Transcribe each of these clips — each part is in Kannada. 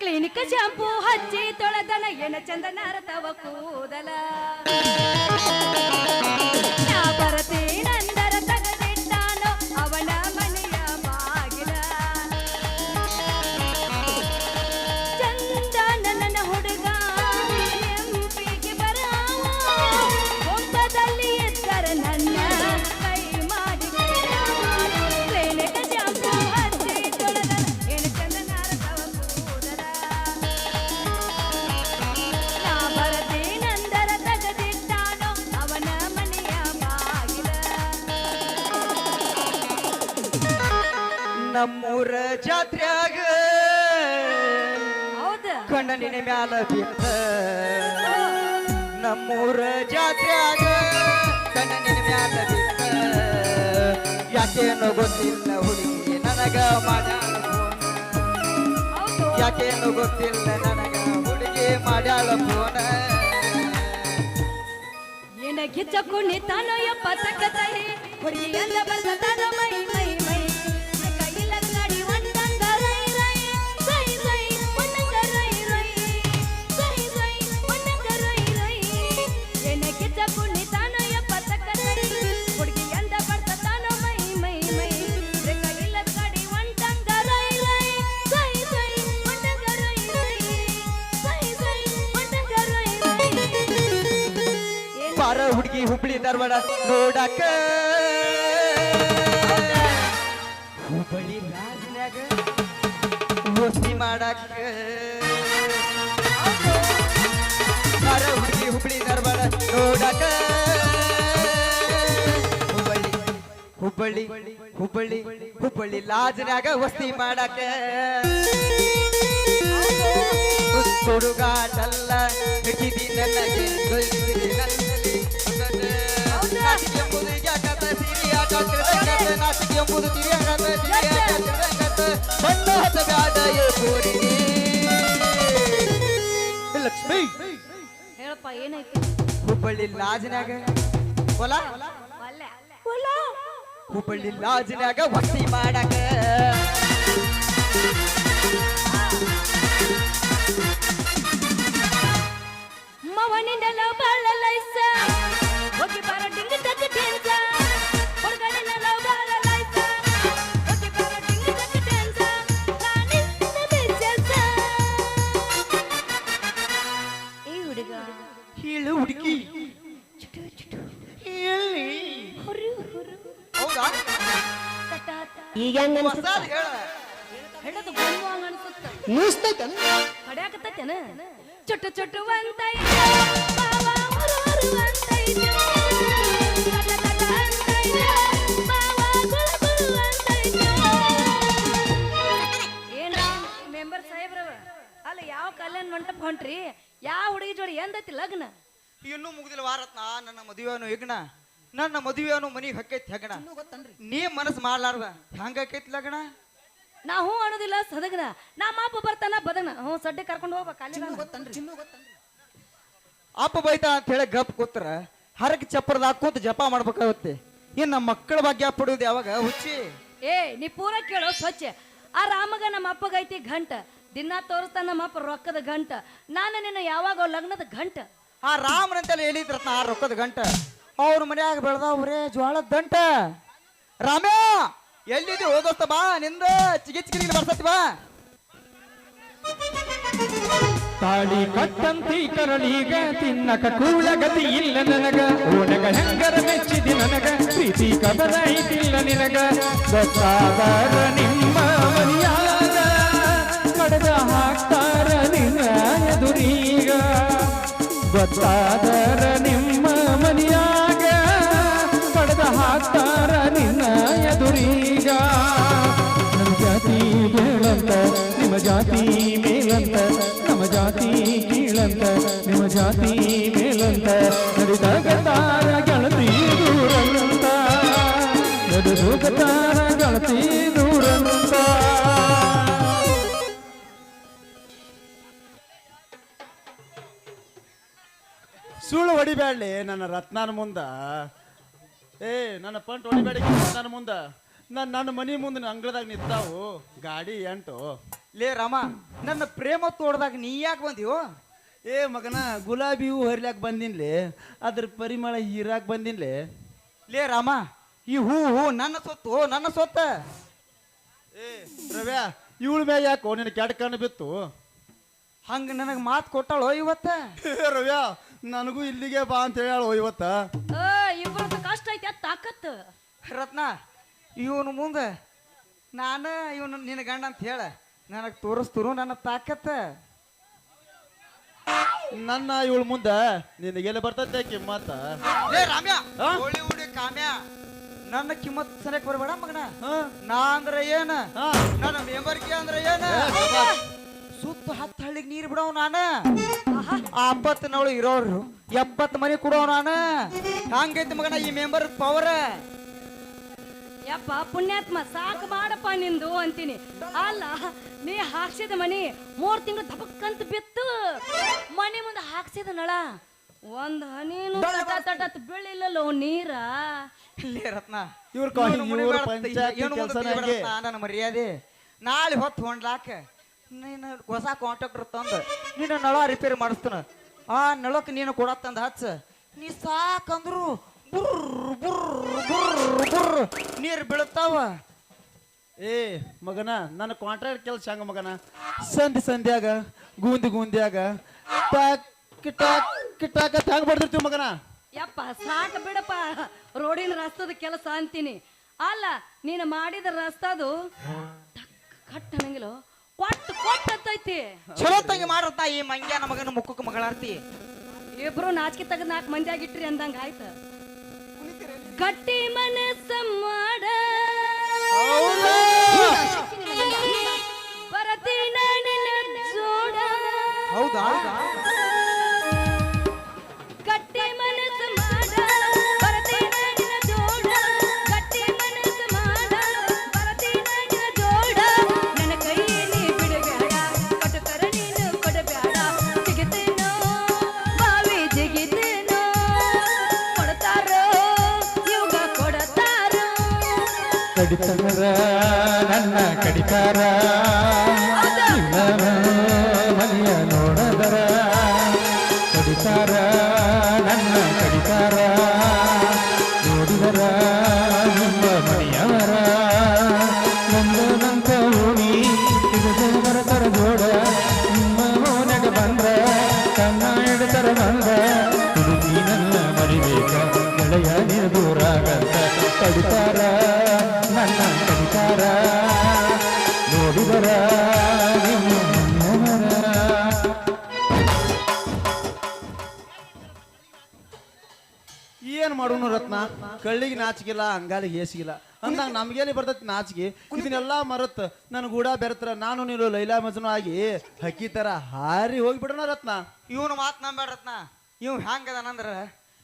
ಕ್ಲಿನಿಕ್ ಶಾಂಪೂ ಹಚ್ಚಿ ತೊಳೆದನ. ಎನ ಚಂದ ತವ ಕೂದಲ. ನಮ್ಮೂರ ಜಾತ್ರ್ಯಾಗ ಹೌದ. ಕಣ್ಣನಿನ ಮ್ಯಾಲ ಬಿತ್ತ ನಮ್ಮೂರ ಜಾತ್ರ್ಯಾಗ ಕಣ್ಣನಿನ ಮ್ಯಾಲ ಬಿದ್ದ ಯಾಕೇನು ಗೊತ್ತಿಲ್ಲ ಹುಡುಗಿ ನನಗ ಹೌದು. ಯಾಕೇನೋ ಗೊತ್ತಿಲ್ಲ ನನಗ ಹುಡುಗಿ ಮಾಡ್ಯಾಳ ಫೋನ ಏನ ಕಿಚ್ಚ ಕುಣಿತಾನೋ ಯಪ್ಪ ತಕ್ಕತೈ ಹುಡುಗಿ ಬಂದ ಮೈ ಹುಬ್ಳಿ ಧಾರವಾಡ ನೋಡಕ ಹುಬ್ಬಳ್ಳಿ ರಾಜನಾಗ ವಸ್ತಿ ಮಾಡಕ ಹುಬ್ಳಿ ಹುಬ್ಳಿ ಧಾರವಾಡ ನೋಡಕ ಹುಬ್ಬಳ್ಳಿ ಹುಬ್ಬಳ್ಳಿ ಹುಬ್ಬಳ್ಳಿ ಹುಬ್ಬಳ್ಳಿ ಲಾಜನ್ಯಾಗ ವಸ್ತಿ ಮಾಡಕ ಹುಡುಗಾಟಲ್ಲ ಹಿಡಿದಿ ನನಗೆ ಲಕ್ಷ್ಮಿ! ಹೇಳಪ್ಪ ಏನೈತಿ ಹುಬ್ಬಳ್ಳಿ ಲಾಜ್ನ್ಯಾಗ ಹೊಲ? ಹೊಲ. ಹುಬ್ಬಳ್ಳಿ ಲಾಜ್ನ್ಯಾಗ ವಸ್ತಿ ಮಾಡಾಕ. ಮವನಿಂದಲ ಬಾಳ ಬಾವ ಗುಳು ಗುಳು ಅಂತೈತೆ ಏನ? ಮೆಂಬರ್ ಸಾಹೇಬ್ರವ ಅಲ್ಲ ಯಾವ ಕಲ್ಯಾಣ ಮಂಟಪ ಹೊಂಟ್ರಿ? ಯಾವ ಹುಡುಗಿ ಜೋಡಿ ಎಂದೈತಿ ಲಗ್ನ? ಇನ್ನೂ ಮುಗಿದಿಲ್ಲ ವಾರತ್ನ ನನ್ನ ಮದುವೆನು ಈಗಣ ನನ್ನ ಮದುವೆನು ಮನಿಗೆ ಹಕ್ಕೈತಿ ಹೆಗಣ. ನೀ ಮನಸ್ಸು ಮಾಡ್ಲಾರ್ದ ಹೆಂಗಾಕೈತಿ ಲಗಣ ನಾ ಹೂ ಅನ್ನೋದಿಲ್ಲ ಸದಗನ ನಾ ಮಾಪ ಬರ್ತಾನ ಬದನ ಹ್ಞೂ ಸಡ್ಡೆ ಕರ್ಕೊಂಡು ಹೋಗ್ಬೇಕು ಅಲ್ಲಿ ಅಪ್ಪ ಬೈತಾ ಅಂತ ಹೇಳಿ ಗಪ್ ಕೂತ್ರ. ಹರಕ್ ಚಪ್ಪರದ ಕೂತ್ ಜಪ ಮಾಡ್ಬೇಕಾಗುತ್ತೆ. ಇನ್ನು ನಮ್ಮ ಮಕ್ಕಳ ಬಗ್ಗೆ ಪಡುವುದು ಯಾವಾಗ? ಹುಚ್ಚಿ. ಏ ನೀ ಪೂರ ಕೇಳೋ ಸ್ವಚ್ಛ. ಆ ರಾಮಗ ನಮ್ಮ ಅಪ್ಪಗೈತಿ ಗಂಟ ದಿನ ತೋರಿಸ್ತಾನ ನಮ್ಮ ಅಪ್ಪ ರೊಕ್ಕದ ಗಂಟ ನಾನು ನಿನ್ನ ಯಾವಾಗ ಲಗ್ನದ ಗಂಟ ಆ ರಾಮನಂತೆಲ್ಲ ಹೇಳಿದ್ರತ್ನ ಆ ರೊಕ್ಕದ ಗಂಟ ಅವ್ರ ಮನ್ಯಾಗ ಬೆಳ್ದವ್ರೆ ಜ್ವಾಳ ದಂಟ. ರಾಮ್ಯ, ಎಲ್ಲಿದ್ದಿ ಹೋದೋಸ್ತ ಬಾ, ನಿಂದ ಚಿಗಿ ಚಿಗಿ ಬರ್ತತಿ ಬಾ. ತಾಳಿ ಕಟ್ಟಂತಿ ಕರಳಿಗ, ತಿನ್ನಕ ಕೂಳಗತಿ ಇಲ್ಲ ನನಗ. ಓನಗ ಹೆಂಗರ ಮೆಚ್ಚಿದಿ ನನಗ, ಪ್ರೀತಿ ಕಬರ ಐತಿಲ್ಲ ನಿನಗ. ಗೊತ್ತಾದರ ನಿಮ್ಮ ಮರ್ಯಾದ, ಕಡದ ಹಾಕ್ತಾರ ನಿನ್ನ ಎದುರೀಗ. ಗೊತ್ತಾದರ ಜಾತಿ ಮೇಲಂತ, ನಮ್ಮ ಜಾತಿ ಕೀಳಂತ, ನಿಮ್ಮ ಜಾತಿ ಮೇಲಂತ ನಡೆದಾಗ ತಾರ ಗೆಳತಿ ದೂರಂತ ನಡೆದೋಗ ತಾರ ಗೆಳತಿ ದೂರಂತ ಸುಳ್ಳು ಹೊಡಿಬೇಡಲಿ ನನ್ನ ರತ್ನಾನ ಮುಂದ. ಏ, ನನ್ನ ಪಂಟ್ ಹೊಡಿಬೇಡಿ ರತ್ನಾನ ಮುಂದ. ನಾನು ನನ್ನ ಮನಿ ಮುಂದೆ ಅಂಗಳದಾಗ ನಿಂತಾವು. ಗಾಡಿ ಎಂಟು. ಲೇ ರಾಮ ನನ್ನ ಪ್ರೇಮ ತೋಡ್ದಾಗ ನೀ ಯಾಕೆ ಬಂದಿವೋ ಏ ಮಗನ ಗುಲಾಬಿ ಹೂ ಹರಿಲಾಕ್ ಬಂದಿನ್ಲೆ. ಅದ್ರ ಪರಿಮಳ ಹೀರಾಕ್ ಬಂದಿನ್ಲೆ. ಲೇ ರಾಮ ಈ ಹೂ ಹೂ ನನ್ನ ಸೊತ್ತು ನನ್ನ ಸೊತ್ತ. ಏ ರವ್ಯಾ ಇವಳ ಮ್ಯಾಗ ಯಾಕೋ ನಿನ್ನ ಕೆಟ್ಟ ಕಣ್ಣು ಬಿತ್ತು? ಹಂಗ ನನಗೆ ಮಾತು ಕೊಟ್ಟಾಳೋ ಇವತ್ತ? ಏ ರವ್ಯಾ ನನಗೂ ಇಲ್ಲಿಗೆ ಬಾ ಅಂತ ಹೇಳೋ ಇವತ್ತ? ಕಷ್ಟ ಐತೆ ತಾಕತ್ತು ತಾಕತ್. ರತ್ನ ಇವನು ಮುಂದೆ ನಾನು ಇವನು ನಿನ್ನ ಗಂಡ ಅಂತ ಹೇಳ ನನಗೆ ತೋರಿಸ್ತರು ನನ್ನ ತಾಕತ್ತ. ನನ್ನ ಇವಳ ಮುಂದ ನಿನಗೆಲ್ಲ ಬರ್ತೈತೆ ಕಿಮ್ಮತ್ತ ಏ ರಾಮ್ಯ ಹುಡಿ ಕಾಮ್ಯ ನನ್ನ ಕಿಮ್ಮತ್ ಸರಿಯಾಗಿ ಬರಬೇಡ ಮಗನ. ಹಾ? ನಾ ಅಂದ್ರೆ ಏನ? ಹಾ? ನನ್ನ ಮೆಂಬರ್ಗೆ ಅಂದ್ರೆ ಏನ? ಸುತ್ತ ಹತ್ತು ಹಳ್ಳಿಗೆ ನೀರು ಬಿಡವ್ ನಾನು. ನೋಳು ನವಳು ಇರೋರು ಎಪ್ಪತ್ತು ಮನೆ ಕೊಡೋ ನಾನು. ಹಂಗೈತಿ ಮಗನ ಈ ಮೆಂಬರ್ ಪವರ್ ಯಪ್ಪ ಪುಣ್ಯಾತ್ಮ ಸಾಕು ಮಾಡಪ್ಪ ನಿಂದು ಅಂತೀನಿ. ಅಲ್ಲ ನೀ ಹಾಕ್ಸಿದ ಮನಿ ಮೂರ್ ತಿಂಗಳು ದಬಕ್ಕಂತ ಬಿತ್ತು. ಮನೆ ಮುಂದೆ ಹಾಕ್ಸಿದ ನಳ. ಒಂದ್ ಹನಿನು ತಟ ತಟತ್ ಬೀಳಿಲ್ಲಲ್ಲೋ ನೀರ. ರತ್ನ ಇವ್ರ ನನ್ನ ಮರ್ಯಾದೆ. ನಾಳೆ ಹೊತ್ತು ಹೊಂಡ್ಲಾಕ. ನೀನು ಹೊಸ ಕಾಂಟ್ರಾಕ್ಟರ್ ತಂದು ನೀನು ನಳ ರಿಪೇರಿ ಮಾಡಿಸ್ತಾನ. ಆ ನಳಕ್ಕೆ ನೀನು ಕೊಡತ್ತಂದ ಹಚ್ಚ. ನೀ ಸಾಕಂದ್ರು ಬುರ್ರ್ ಬುರ್ರ್ ಬುರ್ರ್ ಬುರ್ರ್. ನೀರು ಬೀಳುತ್ತಾವ? ಏ ಮಗನ ನನ್ನ ಕಾಂಟ್ರಾಕ್ಟ್ ಕೆಲಸ ಹಂಗ ಮಗನ? ಸಂಧಿ ಸಂಧ್ಯಾಗ ಗೂಂದಿ ಗೂಂದ್ಯಾಗ ಟಾಕ್ ಟಾಕ್ ಟಾಕ್ ಅಂತ ಹೆಂಗ್ ಬಡ್ದಿರ್ತೀವಿ ಮಗನ? ಯಪ್ಪ ಸಾಕ್ ಬಿಡಪ್ಪ. ರೋಡಿನ ರಸ್ತದ ಕೆಲಸ ಅಂತೀನಿ. ಅಲ್ಲ ನೀನು ಮಾಡಿದ ರಸ್ತದು ಕಟ್ ಅನ್ನಂಗಿಲ್ಲ. ಕೊಟ್ಟು ಕೊಟ್ಟೈತಿ ಚಲೋ ತಂಗಿ ಮಾಡತ್ತ ಈ ಮಂಗ್ಯಾನ ಮಗನ ಮುಖಕ್ಕೆ ಮಗಳಾರ್ತಿ. ಇಬ್ರು ನಾಚಿಕೆ ತೆಗೆದು ನಾಲ್ಕು ಮಂದಿ ಆಗಿಟ್ರಿ ಅಂದಂಗ ಆಯ್ತು. ಗಟ್ಟಿ ಮನಸ್ಸ ಮಾಡ. ಬರತೀನ ಜೋಡ. ಹೌದಾ? ಕಡಿತಾರ ನನ್ನ ಕಡಿತಾರ. ಏನ್ ಮಾಡೋನು ರತ್ನ? ಕಳ್ಳಿಗೆ ನಾಚಿಗಿಲ್ಲ ಅಂಗಾಲಿಗೆ ಏಸಿಗಿಲ್ಲ ಅಂದಾಗ ನಮ್ಗೇನಿ ಬರ್ತೈತಿ ನಾಚಿಗೆ ಇದನ್ನೆಲ್ಲ ಮರತ್ ನನ್ ಗೂಡ ಬೆರತ್ರ ನಾನು ನೀನು ಲೈಲಾ ಮಜನು ಆಗಿ ಹಕ್ಕಿ ತರ ಹಾರಿ ಹೋಗ್ಬಿಡೋಣ ರತ್ನ. ಇವನು ಮಾತ್ ನಂಬೇಡ ರತ್ನ. ಇವ್ ಹೆಂಗದನಂದ್ರ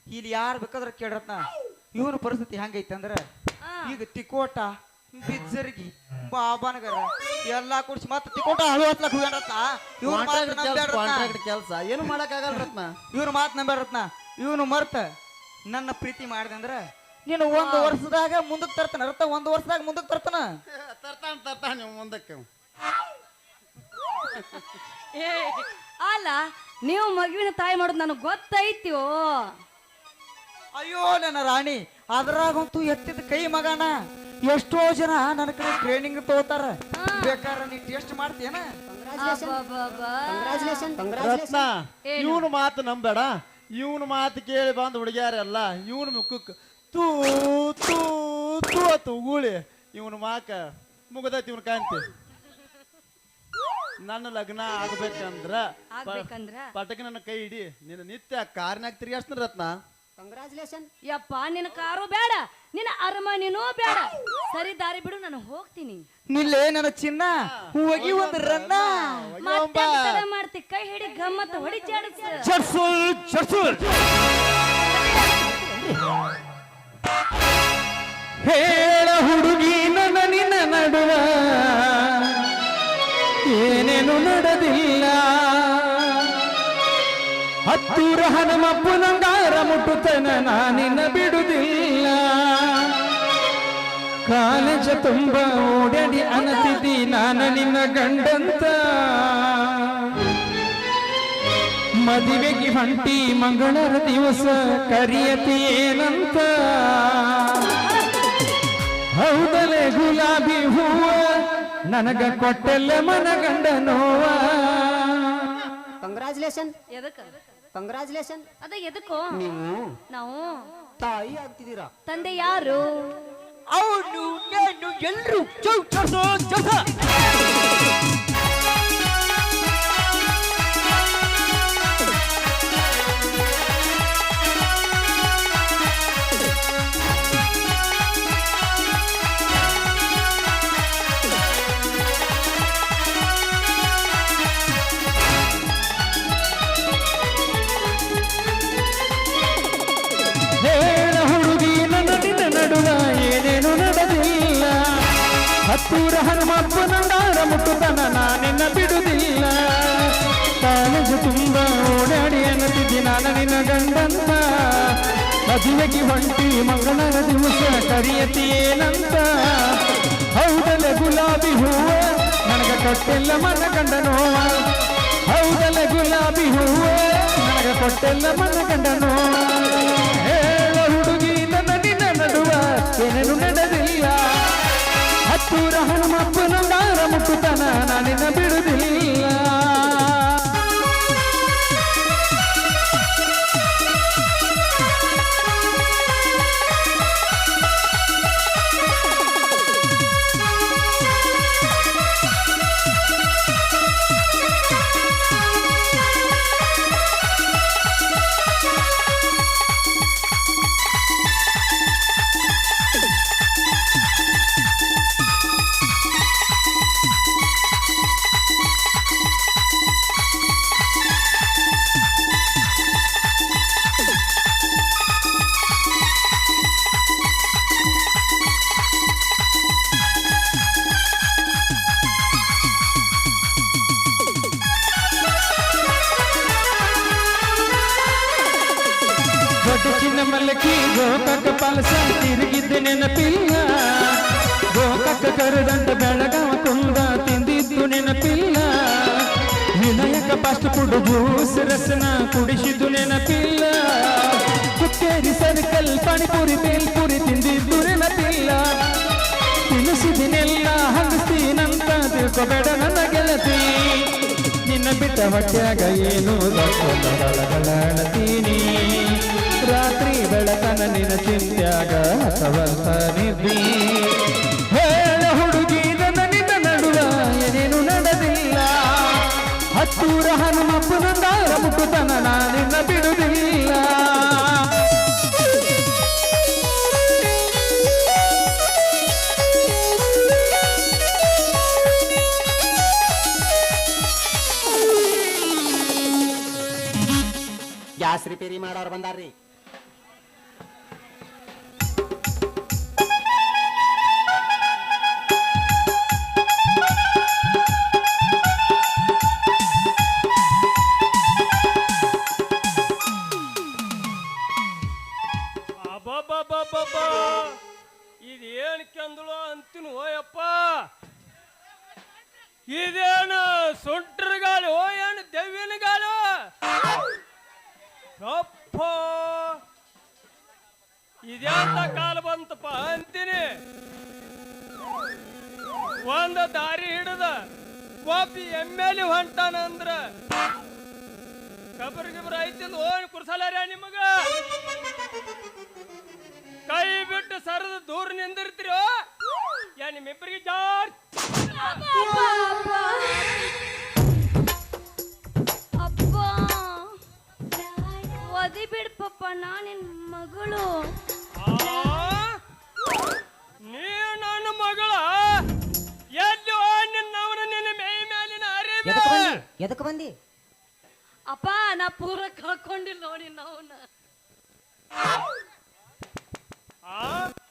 ಇಲ್ಲಿ ಯಾರು ಬೇಕಾದ್ರೆ ಕೇಳ್ರತ್ನ ಇವನ ಪರಿಸ್ಥಿತಿ ಹೆಂಗೈತೆ ಅಂದ್ರ? ಈಗ ತಿಕೋಟ ಬಿಜ್ಜರ್ಗಿ ಬಾಬಾನಗರ ಎಲ್ಲಾ ಕುಡ್ಸಿ ಮತ್ತೆ ತಿಕೋಟ ಹಳು ಹತ್ಲಕ್ ಹೋಗ್ಯಾನರತ್ನ ಇವ್ನ ಮಾತು ಕಾಂಟ್ರಾಕ್ಟ್ ಕೆಲಸ ನಂಬೇಡ ಕಾಂಟ್ರಾಕ್ಟ್ ಕೆಲಸ. ಏನು ಮಾಡಕ್ ಆಗಲ್ಲ ರತ್ನ? ಇವ್ರ ಮಾತು ನಂಬೇಡ ರತ್ನ. ಇವನು ಮರ್ತ ನನ್ನ ಪ್ರೀತಿ ಮಾಡಿದೆ ಅಂದ್ರ ನೀನು ಒಂದು ವರ್ಷದಾಗ ಮುಂದಕ್ಕೆ ತರ್ತಾನ. ಅರ್ಥ ಒಂದು ವರ್ಷದಾಗ ಮುಂದಕ್ಕೆ ತರ್ತಾನ? ತರ್ತಾನ ತರ್ತಾನ ಮುಂದಕ್ಕೆ ಏ ಅಲ್ಲ ನೀವು ಮಗುವಿನ ತಾಯಿ ಮಾಡೋದು ನನಗೆ ಗೊತ್ತೈತಿಯೋ? ಅಯ್ಯೋ ನನ್ನ ರಾಣಿ ಅದ್ರಾಗಂತೂ ಎತ್ತಿದ ಕೈ ಮಗನ ಎಷ್ಟೋ ಜನ ನನ್ನ ಕಡೆ ಟ್ರೈನಿಂಗ್ ತಗೋತಾರ. ಬೇಕಾದ್ರೆ ನೀ ಟೇಸ್ಟ್ ಮಾಡ್ತೀಯನ? ಅಬ್ಬಬ್ಬಬ್ಬಾ. ರತ್ನ ಇವನು ಮಾತು ನಂಬೇಡ. ಇವನು ಮಾತು ಕೇಳಿ ಬಂದು ಹುಡುಗ್ಯಾರೆಲ್ಲ ಇವನ ಮುಖಕ್ಕೆ ತೂ ತೂ ತೂ ಅತ್ತು ಉಗುಳಿ ಇವನ ಮಾಕ ಮುಗದೈತಿ ಇವನ್ ಕಾಂತಿ ನನ್ನ ಲಗ್ನ ಆಗ್ಬೇಕಂದ್ರ ಪಟಕ ನನ್ನ ಕೈ ಹಿಡಿ ನಿನ್ನ ನಿತ್ಯ ಕಾರ್ನಾಗ ತಿರ್ಗಾಡ್ಸ್ತೀನಿ ರತ್ನ. ಯಪ್ಪ ನಿನ್ನ ಕಾರು ಬೇಡ ನಿನ್ನ ಅರಮನೆನೂ ಬೇಡ. ಸರಿ ದಾರಿ ಬಿಡು. ಹೋಗ್ತೀನಿ. ನಿಲ್ಲೇ ನನ್ನ ಚಿನ್ನ? ಹೋಗಿ ಒಂದು ರನ್ನ. ಮತ್ತೆ ತಡ ಮಾಡ್ತಿ? ಕೈ ಹಿಡಿ ಗಮ್ಮತ್ ಹೊಡಿ ಚಾಡಿಸ ಚರ್ಸುಲ್ ಚರ್ಸುಲ್ ಹೇಳ ಹುಡುಗಿ ನನ್ನ ನಿನ್ನ ನಡುವ. ಏನೇನು ನಡೆದಿಲ್ಲ. ಹತ್ತೂರ ಹನುಮಪ್ಪನಂಗಾರ ಮುಟ್ಟುತ್ತನ ನಾನಿನ್ನ ಬಿಡುದಿಲ್ಲ. ಕಾಲೇಜ ತುಂಬ ಓಡಾಡಿ ಅನತಿದ್ದಿ ನಾನು ನಿನ್ನ ಗಂಡಂತ. ಮದುವೆಗೆ ಹಂಟಿ ಮಂಗಳರ ದಿವಸ ಕರಿಯತಿ ಏನಂತ. ಹೌದಲೆ ಗುಲಾಬಿ ಹೂವ ನನಗ ಕೊಟ್ಟೆಲ್ಲ ಮನ ಗಂಡ ನೋವ. ಕಂಗ್ರಾಚುಲೇಷನ್ ಎದಕ್ಕ? ಕಂಗ್ರಾಚುಲೇಷನ್ ಅದ ಎದಕ್ಕೋ? ನೀವು ನಾವು ತಾಯಿ ಆಗ್ತಿದ್ದೀರಾ? ತಂದೆ ಯಾರು? ಅವನು ನಾನು ಎಲ್ಲರೂ ಚೌಚಸ ಚೌಚ ಹೇಳ ಹತ್ತೂರ ಹನುಮಪ್ಪನ ನಾಡ ಮುಟ್ಟುತನ ನಾನಿನ್ನ ಬಿಡುವುದಿಲ್ಲ ಕಾಲೇಜು ತುಂಬ ಓಡಾಡಿ ಅನ್ನತಿದ್ದಿ ನಾನು ನಿನ್ನ ಗಂಡಂತ. ಮದುವೆಗೆ ಹೊಂಟಿ ಮಂಗಳರ ದಿವಸ ಕರಿಯತಿ ಏನಂತ. ಹೌದಲೆ ಗುಲಾಬಿ ಹೂವ? ನನಗ ಕೊಟ್ಟೆಲ್ಲ ಮನ ಕಂಡನೋ ಹೌದಲೆ ಗುಲಾಬಿ ಹೂವ? ನನಗ ಕೊಟ್ಟೆಲ್ಲ ಮನ ಕಂಡನೋ ಹೇಳ ಹುಡುಗಿ, ನನ್ನ ನಿನ್ನ ನಡುವ ಏನೇನು ನಡೆದಿಲ್ಲ ಹತ್ತೂರ ಹನುಮಪ್ಪನ ದಾರ ಮುಟ್ಟುತನ ನಾನಿನ್ನ ಬಿಡುವುದಿಲ್ಲ ಕರೆದಂಟ ಬೆಳಗಾವ ಕುಂದ ತಿಂದಿದ್ದು ನೆನಪಿಲ್ಲ. ವಿನಾಯಕ ಪಾಸ್ಟ್ ಫುಡ್ ಜ್ಯೂಸ್ ರಸನ ಕುಡಿಸಿದ್ದು ನೆನಪಿಲ್ಲ. ಕುಕ್ಕೇರಿ ಸರ್ಕಲ್ ಪಾನಿಪುರಿ ಬೇಲ್ಪುರಿ ತಿಂದಿದ್ದು ನೆನಪಿಲ್ಲ. ತಿನಿಸಿದಿನೆಲ್ಲ ನಂತ ತಿಳ್ಕೊಬೇಡ ನನ್ನ ಗೆಳತಿ. ನಿನ್ನ ಬಿಟ್ಟ ಹೊಟ್ಟೆಯಾಗ ಏನು ಬಳಗಳಾಡತೀನಿ ರಾತ್ರಿ ಬೆಳಕನ ನಿನ್ನ ಚಿಂತ್ಯಾಗ ಹಸವಂತ ನಿದ್ದಿ ಮಾಡೋರು ಬಂದಾರ್ರಿ. ಸರದ ದೂರ ನಿಂದಿರ್ತೀರೋ ಯಾ ನಿಮ್ಮಿಬ್ಬರಿಗೆ ಜಾರ್ ಅಪ್ಪ ಒದಿ ಬಿಡ್ ಪಪ್ಪ ನಾನಿನ್ ಮಗಳು. ನೀ ನನ್ನ ಮಗಳ. ಎಲ್ಲೋ ನಿನ್ನವನ ನಿನ್ನ ಮೇ ಮೇಲಿನ ಎದಕ್ ಅರಿವೆ ಬಂದಿ? ಎದಕ್ ಬಂದಿ? ಅಪ್ಪ ನಾ ಪೂರ ಕಳ್ಕೊಂಡಿಲ್ಲ ನೋಡಿ ನಾವ್ನ ಆ?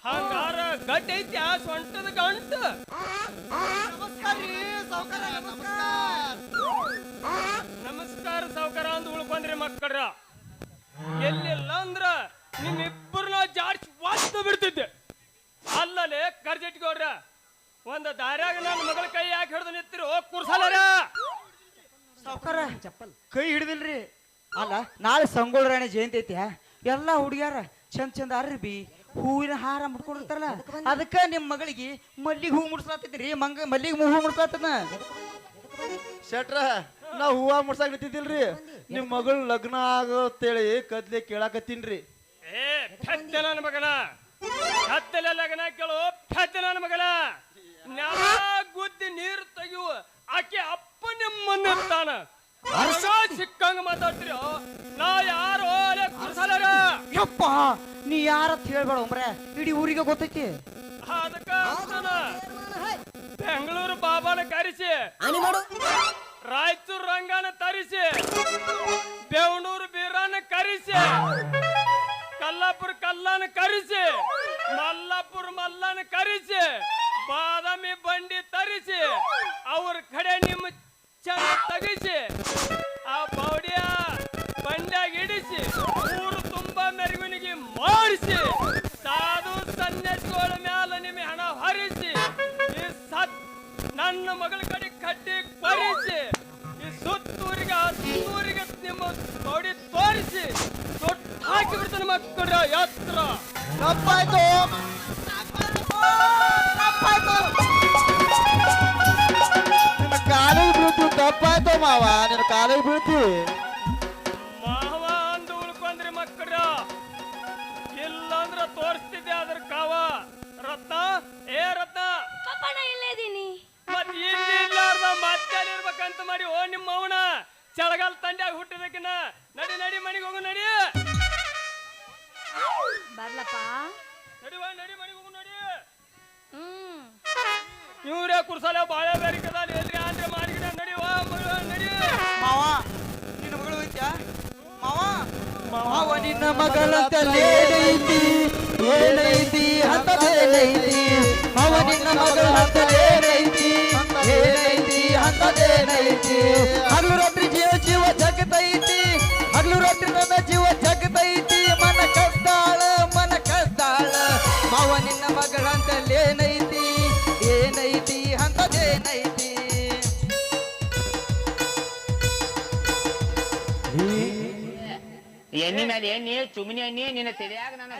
ಹಂಗಾರ ಗಡ್ಡ ಐತಿ ಆ ಸೊಂಟದ ಗಂಟು. ನಮಸ್ಕಾರ. ಸಾವುಕಾರ ಅಂದ್ ಉಳ್ಕೊಂಡ್ರಿ ಮಕ್ಕಳ್ರ. ಎಲ್ಲಿಲ್ಲ ಅಂದ್ರ ನಿಮ್ಮಿಬ್ಬರನ್ನ ಜಾಡ್ಸಿ ವಾಸ್ತು ಬಿಡ್ತಿದ್ದೆ. ಅಲ್ಲಲೇ ಕರ್ಜೆ ಒಂದ ದಾರ್ಯಾಗ ನನ್ನ ಮಗಳ ಕೈ ಯಾಕೆ ಹಿಡಿದು ನಿಂತಿರೋ ಕುರ್ಸಲರ. ಸಾವ್ಕಾರ ಕೈ ಹಿಡಿದಿಲ್ರಿ. ಅಲ್ಲ ನಾಳೆ ಸಂಗೊಳ್ಳ ರಾಣಿ ಜಯಂತಿ ಐತಿ ಎಲ್ಲ ಹುಡುಗ್ಯಾರ ಚಂದ ಚಂದ ಅರ್ಬಿ ಹೂವಿನ ಹಾರ ಮುಡ್ಕೊಂಡಿರ್ತಾರಲ್ಲ ಅದಕ್ಕ ನಿಮ್ ಮಗಳಿಗೆ ಮಲ್ಲಿಗೆ ಹೂ ಮುಡ್ಸ್ಲಾತೈತ್ರಿ ಮಂಗ ಮಲ್ಲಿಗೆ ಹೂ ಮುಡ್ಸ್ಲಾತನ ಶೆಟ್ರ ನಾ ಹೂವ ಮುಡ್ಸಾಕ್ ನಿಂತಿದ್ದಿಲ್ರಿ? ನಿಮ್ ಮಗಳ ಲಗ್ನ ಆಗತ್ತೇಳಿ ಕದ್ಲೆ ಕೇಳಾಕತ್ತೀನ್ರಿ. ಏ ಫೆದ್ದೆ ನನ್ನ ಮಗನ. ಲಗ್ನ ಕೇಳು ಫೆದ್ದೆ ನನ್ನ ಮಗನ. ಗುದ್ದಿ ನೀರು ತೆಗಿಯುವ ಆಕೆ ಅಪ್ಪ ನಿಮ್ಮನ್ನಿರ್ತಾನ ಮಗ ಸಿಕ್ಕಂಗ ಮಾತಾಡ್ತೀರಿ. ನಾ ಯಾರು? ಯಪ್ಪ! ನೀ ಯಾರತ್ ಹೇಳ್ಬೇಡ ಒಮ್ರೆ ಇಡೀ ಊರಿಗೆ ಗೊತ್ತೈತಿ. ಅದಕ್ಕ. ಬೆಂಗಳೂರು ಬಾಬಾನ ಕರೆಸಿ. ರಾಯಚೂರು ರಂಗನ ತರಿಸಿ. ಬೆವಣೂರು ಬೀರನ ಕರೆಸಿ. ಕಲ್ಲಾಪುರ ಕಲ್ಲನ ಕರೆಸಿ. ಮಲ್ಲಾಪುರ ಮಲ್ಲನ ಕರೆಸಿ. ಬಾದಾಮಿ ಬಂಡಿ ತರಿಸಿ. ಅವ್ರ ಕಡೆ ನಿಮ್ಮ ಚಂದ ತಗಿಸಿ, ಆ ಪೌಡಿಯ ಬಂಡ್ಯಾಗ ಇಡಿಸಿ ಊರು ತುಂಬಾ ಮೆರವಣಿಗೆ ಮಾಡಿಸಿ, ಸಾಧು ಸನ್ಯಾಸಿಗಳ ಮ್ಯಾಲ ನಿಮ್ಮ ಹಣ ಹರಿಸಿ, ಈ ಸತ್ ನನ್ನ ಮಗಳ ಕಡೆ ಕಟ್ಟಿ ಬರಿಸಿ ಈ ಸುತ್ತೂರಿಗೆ ಹತ್ತೂರಿಗೆ ನಿಮ್ಮ ಪೌಡಿ ತೋರಿಸಿ ತೊಟ್ಟು ಹಾಕಿ ಬಿಡ್ತಾನೆ ಮಕ್ಕಳ ಯಾತ್ರ. ತಪ್ಪಾಯ್ತು. ಮಾವ ನಿನ್ನ ಕಾಲಿಗೆ ಬೀಳ್ತಿ. ಮಾವ ಅಂದು ಉಳ್ಕೊಂಡ್ರಿ ಮಕ್ಕಳ. ಇಲ್ಲಂದ್ರ ತೋರಿಸ್ತಿದ್ದೆ ಅದ್ರ ಕಾವ. ರತ್ನ? ಏ ರತ್ನ? ಪಾಪ ಇಲ್ಲೇದೀನಿ ಇಲ್ಲೇ ಮತ್ ಇಲ್ಲಿ ಇಲ್ಲಾರ್ದ ಮತ್ತೆ ಇರ್ಬೇಕಂತ ಮಾಡಿ ಓ ನಿಮ್ಮ ಅವನ ಚಳಗಾಲ ತಂಡ್ಯಾಗ ಹುಟ್ಟಿದಕ್ಕಿನ ನಡಿ ನಡಿ ಮನೆಗೆ ಹೋಗು ನಡಿ. ಬರ್ಲಪ್ಪ. ನಡಿವಾ ನಡಿ ಮನೆಗೆ ಹೋಗು ನಡಿ. ಹ್ಮ್. ಇವ್ರೇ ಕುರ್ಸಲ ಬಾಳೆ ಬೇರಿಕದ ಎಲ್ರಿ ಆಂದ್ರೆ ಮಾಡಿಗಿಡ ನಡಿವಾ ಮಗಳ ನಡಿ ಮಾವ ನಿನ್ನ ಮಗಳು ಐತ್ಯಾ ಮಾವ? ಮಾವ. ನಿನ್ನ ಮಗಳಂತಲೇನೈತಿ ಏನೈತಿ ಅಂತದೇನೈತಿ ಮಾವ ನಿನ್ನ ಮಗಳ ಅಂತಲೇನೈತಿ ಏನೈತಿ ಅಂತದೇನೈತಿ ಹಗಲು ರಾತ್ರಿ ಜೀವ ಜೀವ ಜಗತೈತಿ ಎಣ್ಣೆ ಮೇಲೆ ಎಣ್ಣಿ ಚುಮ್ನಿ ಎಣ್ಣಿ ನಿನ್ನ ನನ್ನ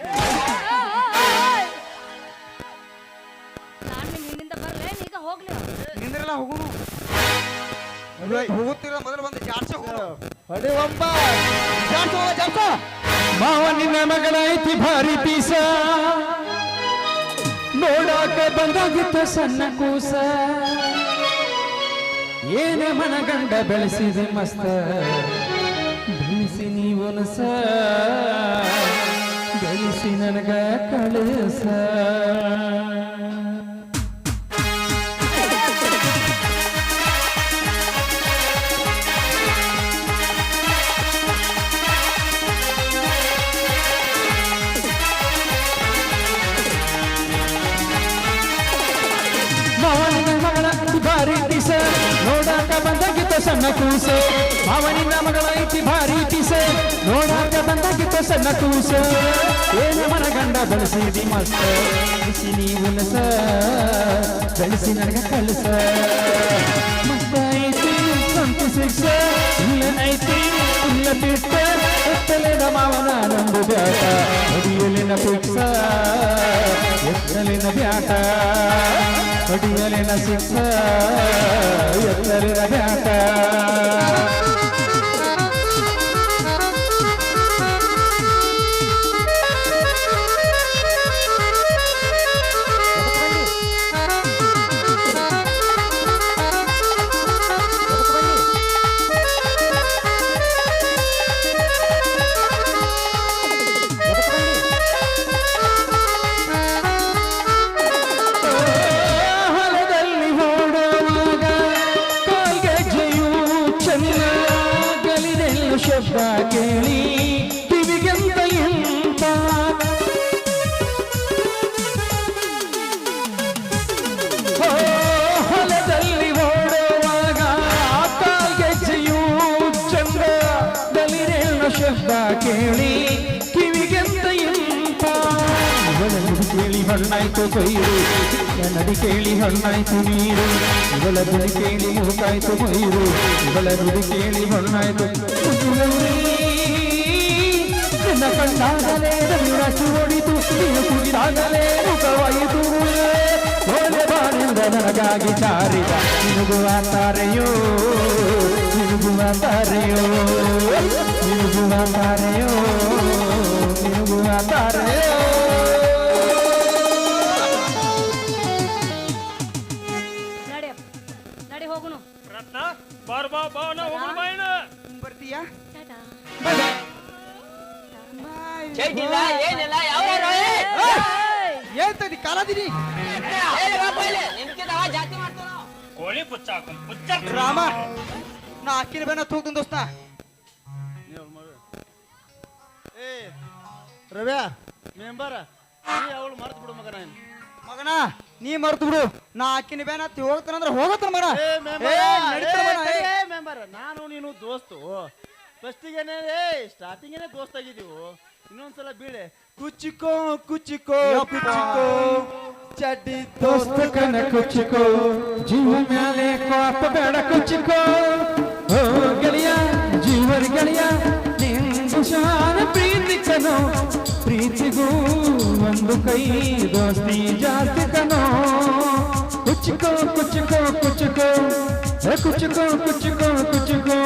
ನಾನ್ ನಿಮ್ ಹಿಂದಿಂದ ಬರ್ಲೆ ಈಗ ಹೋಗ್ಲಿ. ನಿಂದ್ರಲ್ಲ ಹೋಗುನು ಹೋಗುತ್ತಿರ ಮೊದಲು ಬಂದು ಜಾಡ್ಸ ಹೋಗುನು ಹೊಡಿ ಒಂಬ ಜಾಡ್ಸ ಜಾಡ್ಸ ಮಾವ ನಿನ್ನ ಮಗಳ ಐತಿ ಭಾರಿ ಪೀಸ. ನೋಡಾಕ ಬಂದಾಗಿತ್ತು ಸಣ್ಣ ಕೂಸ. ಏನೇ ಮನಗಂಡ ಬೆಳೆಸಿದೆ ಮಸ್ತ. ನೀವೊನಸ ಬೆಳೆಸಿ ನನಗ ಕಳಸ. ಸಣ್ಣ ಕೂಸ. ಏನ ಮನ ಗಂಡ ಬಳಸಿದಿ ಮಸ್ತ. ಬಿಸಿ ನೀವು ನಸ ಬೆಳೆಸಿ ನನಗ ಕಲಸ. ಮಸ್ತ ಐತಿ ಶಿಕ್ಷ ಇಲ್ಲ ಐತಿ ಇಲ್ಲ ಬಿಟ್ಟ. ಎತ್ತಲಿನ ಮಾವನ ನಂದು ಬ್ಯಾಟ ಅಡಿಯಲಿನ ಪಿಕ್ಸ ಎತ್ತಲಿನ ಬ್ಯಾಟ. ಹೊಡಿಯಲಿನ ಶಿಕ್ಷ ಎತ್ತಲಿನ ಬ್ಯಾಟ. ಚೆನ್ನಾಗಲಿದೆಲ್ಲ ಶಬ್ದ ಕೇಳಿ, ಕಿವಿಗೆಂತ ಎಂತ? ಹೊಲದಲ್ಲಿ ಓಡುವಾಗ ಕಾಲ್ಗೆಜ್ಜೆಯೂ ಚಂದ ಗಲಿದೆಲ್ಲ ಶಬ್ದ ಕೇಳಿ, ಕಿವಿಗೆಂತ ಎಂತ? ಕೇಳಿ, ಹಣ್ಣಾಯ್ತು ಕೊಯ್ರು ನಡಿ ಕೇಳಿ ಹಣ್ಣಾಯ್ತು ನೀರು ಇವಳ ನುಡಿ ಕೇಳಿ ಹೋಗಾಯ್ತು ಕೊಯ್ರು ಇವಳ ನುಡಿ ಕೇಳಿ ಹಣ್ಣಾಯ್ತು ಮುದ್ದುಗೌರಿ, ನಿನ್ನ ಕಂಡಾಗಲೇ ರವಿರಾಶಿ ಓಡಿತು ನೀನು ಕುಗಿದಾಗಲೇ ಮುಖವಾಯಿತು ಓಲೆ ಬಾಳಿಂದ ನನಗಾಗಿ ಚಾರಿದ ನಿನುಗುವ ತಾರೆಯೋ ನಿನುಗುವ ತಾರೆಯೋ ನಿನುಗುವ ತಾರೆಯೋ ನಿನುಗುವ ತಾರೆಯೋ ಚೈತಿಲ್ಲ ಏನಿಲ್ಲ ಯಾವ ಹೇಳ್ತದಿ ಕಾಲದಿನಿ ನಿಮ್ಗಿಂತ ಜಾತಿ ಮಾಡ್ತಾವ ಕೋಳಿ ಪುಚ್ಚ ಹಾಕೊಂಡ್ ಪುಚ್ಚ ರಾಮ ನಾ ಅಕ್ಕಿನ ಬೇನ ತೂಗ್ತೀನಿ ದೋಸ್ತ ಏ ರವ್ಯಾ ಮೆಂಬರ ನೀ ಅವಳು ಮರ್ತು ಬಿಡು ಮಗನ ಇನ್ನು. ಮಗನ ನೀ ಮರ್ತು ಬಿಡು ನಾ ಅಕ್ಕಿನ ಬೇನ ಹತ್ತಿ ಹೋಗ್ತಾನಂದ್ರ ಹೋಗತ್ತಾನ ಮಗನ ಏ ಏ, ನಡೀತಾನ ಏ. ಏ ಮೆಂಬರ ನಾನು ನೀನು ದೋಸ್ತು ಫಸ್ಟಿಗೆನೆ ಏ ಸ್ಟಾರ್ಟಿಂಗೇನೆ ದೋಸ್ತ್ ಆಗಿದ್ದೀವು ಇನ್ನೊಂದ್ಸಲ ಬೀಳೆ. ಕುಚಿಕೋ ಕುಚಿಕೋ ಕುಚಿಕೋ ಚಡ್ಡಿ ದೋಸ್ತ ಕನ ಕುಚಿಕೋ ಜೀವ ಮೇಲೆ ಕೋಪ ಬೇಡ ಕುಚಿಕೋ ಓ ಗೆಳೆಯ ಜೀವರ ಗೆಳೆಯ ನಿಂದು ಶಾನ ಪ್ರೀತಿ ಕನೋ ಪ್ರೀತಿಗೂ ಒಂದು ಕೈ ದೋಸ್ತಿ ಜಾಸ್ತಿ ಕನೋ. ಕುಚಿಕೋ ಕುಚಿಕೋ ಕುಚಿಕೋ ಕುಚಿಕೋ ಕುಚಿಕೋ ಕುಚ್ಚಿಕೋ.